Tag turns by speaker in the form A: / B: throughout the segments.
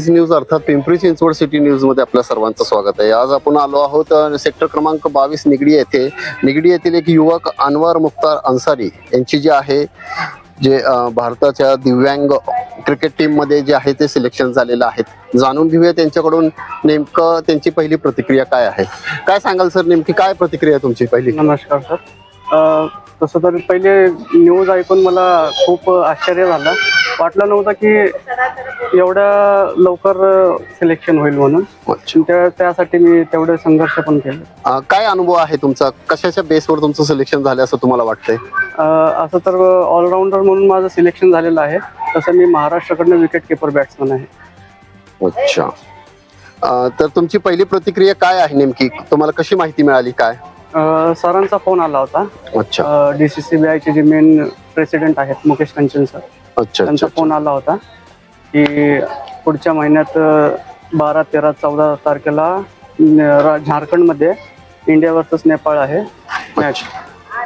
A: News अर्थात Pimpri Chinchwad city न्यूजमध्ये आपल्या सर्वांचं स्वागत आहे. आज आपण आलो आहोत सेक्टर क्रमांक बावीस निगडी येथे. निगडी येथील एक युवक अनवर मुख्तार अन्सारी यांची जी आहे जे भारताच्या दिव्यांग क्रिकेट टीममध्ये जे आहे ते सिलेक्शन झालेलं आहे. जाणून घेऊया त्यांच्याकडून नेमकं त्यांची पहिली प्रतिक्रिया काय आहे. काय सांगाल सर नेमकी? काय प्रतिक्रिया तुमची पहिली?
B: नमस्कार सर. तसं तर पहिले न्यूज ऐकून मला खूप आश्चर्य झालं. वाटलं नव्हतं की एवढ्या लवकर सिलेक्शन होईल म्हणून. त्या त्यासाठी मी तेवढे संघर्ष पण केले.
A: अ, काय अनुभव आहे तुमचा? कशाच्या बेसवर तुमचं सिलेक्शन झालं असं तुम्हाला वाटतंय?
B: अ, असं तर ऑलराऊंडर म्हणून माझं सिलेक्शन झालेलं आहे. तसं मी महाराष्ट्राकडनं विकेट किपर बॅट्समन आहे.
A: अच्छा. अं, तर तुमची पहिली प्रतिक्रिया काय आहे नेमकी? तुम्हाला कशी माहिती मिळाली? काय?
B: अ, सरांचा फोन आला होता.
A: अच्छा.
B: डी सी सी बी आयचे जे मेन प्रेसिडेंट आहेत मुकेश कंचन सर.
A: अच्छा
B: त्यांचा फोन आला होता की पुढच्या महिन्यात बारा तेरा चौदा तारखेला न- झारखंडमध्ये इंडिया वर्सेस नेपाळ आहे. मॅच.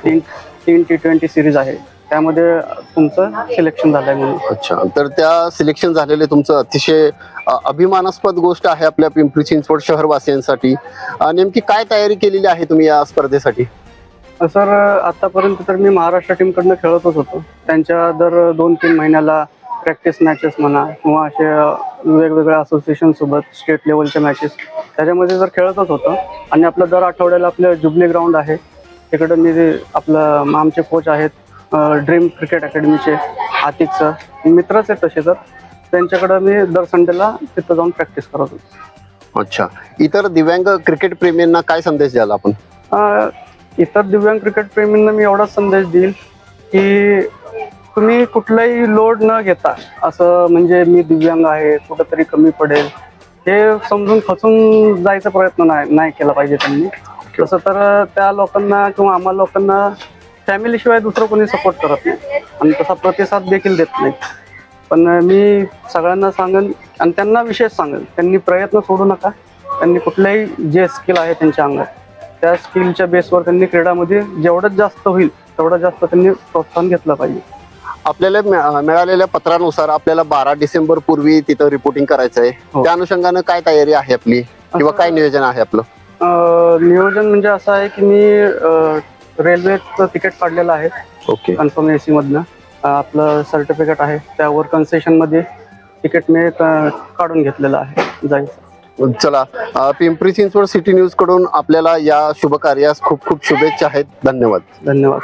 B: तीन तीन टी ट्वेंटी सिरीज आहे. त्यामध्ये तुमचं सिलेक्शन झालंय म्हणून.
A: अच्छा. तर त्या सिलेक्शन झालेले तुमचं अतिशय अं, अभिमानास्पद गोष्ट आहे आपल्या पिंपरी चिंचवड शहरवासियांसाठी. अं, नेमकी काय तयारी केलेली आहे तुम्ही या स्पर्धेसाठी?
B: सर आतापर्यंत तर मी महाराष्ट्र टीमकडनं खेळतच होतो. त्यांच्या दर दोन तीन महिन्याला प्रॅक्टिस मॅचेस म्हणा किंवा असे वेगवेगळ्या असोसिएशन सोबत स्टेट लेवलच्या मॅचेस त्याच्यामध्ये जर खेळतच होतो. आणि आपलं दर आठवड्याला आपलं जुबली ग्राउंड आहे. तिकडं मी आपलं आमचे कोच आहेत ड्रीम क्रिकेट अकॅडमीचे आतिक सर मित्रच आहेत तसे तर त्यांच्याकडं मी दर संडेला तिथं जाऊन प्रॅक्टिस करत होतो.
A: अच्छा. इतर दिव्यांग क्रिकेट प्रेमींना काय संदेश द्याल आपण?
B: इतर दिव्यांग क्रिकेट प्रेमींना मी एवढाच संदेश देईल की तुम्ही कुठलाही लोड न घेता असं म्हणजे मी दिव्यांग आहे कुठंतरी कमी पडेल हे समजून फसून जायचा प्रयत्न नाही नाही केला पाहिजे त्यांनी. तसं तर त्या लोकांना किंवा आम्हा लोकांना फॅमिलीशिवाय दुसरं कोणी सपोर्ट करत नाही. आणि तसा प्रतिसाद देखील देत नाही. पण मी सगळ्यांना सांगेन आणि त्यांना विशेष सांगेन त्यांनी प्रयत्न सोडू नका. त्यांनी कुठल्याही जे स्किल आहे त्यांच्या अंगात. त्या स्किलच्या बेसवर त्यांनी क्रीडामध्ये जेवढं जास्त होईल तेवढं जास्त त्यांनी प्रोत्साहन घेतलं पाहिजे.
A: आपल्याला मिळा- मिळालेल्या पत्रानुसार आपल्याला बारा डिसेंबर पूर्वी तिथं रिपोर्टिंग करायचं आहे.
B: हो.
A: त्या अनुषंगानं काय तयारी आहे आपली? किंवा काय नियोजन आहे आपलं?
B: अं, नियोजन म्हणजे असं आहे की मी रेल्वेचं तिकीट काढलेलं आहे.
A: ओके.
B: कन्फर्म ए सीमधनं अं, आपलं सर्टिफिकेट आहे. त्यावर कन्सेशनमध्ये तिकीट मी काढून घेतलेलं आहे. जायचं
A: चला पिंपरी चिंचवड सिटी न्यूजकडून आपल्याला या शुभ कार्यास खूप खूप शुभेच्छा आहेत. धन्यवाद.
B: धन्यवाद.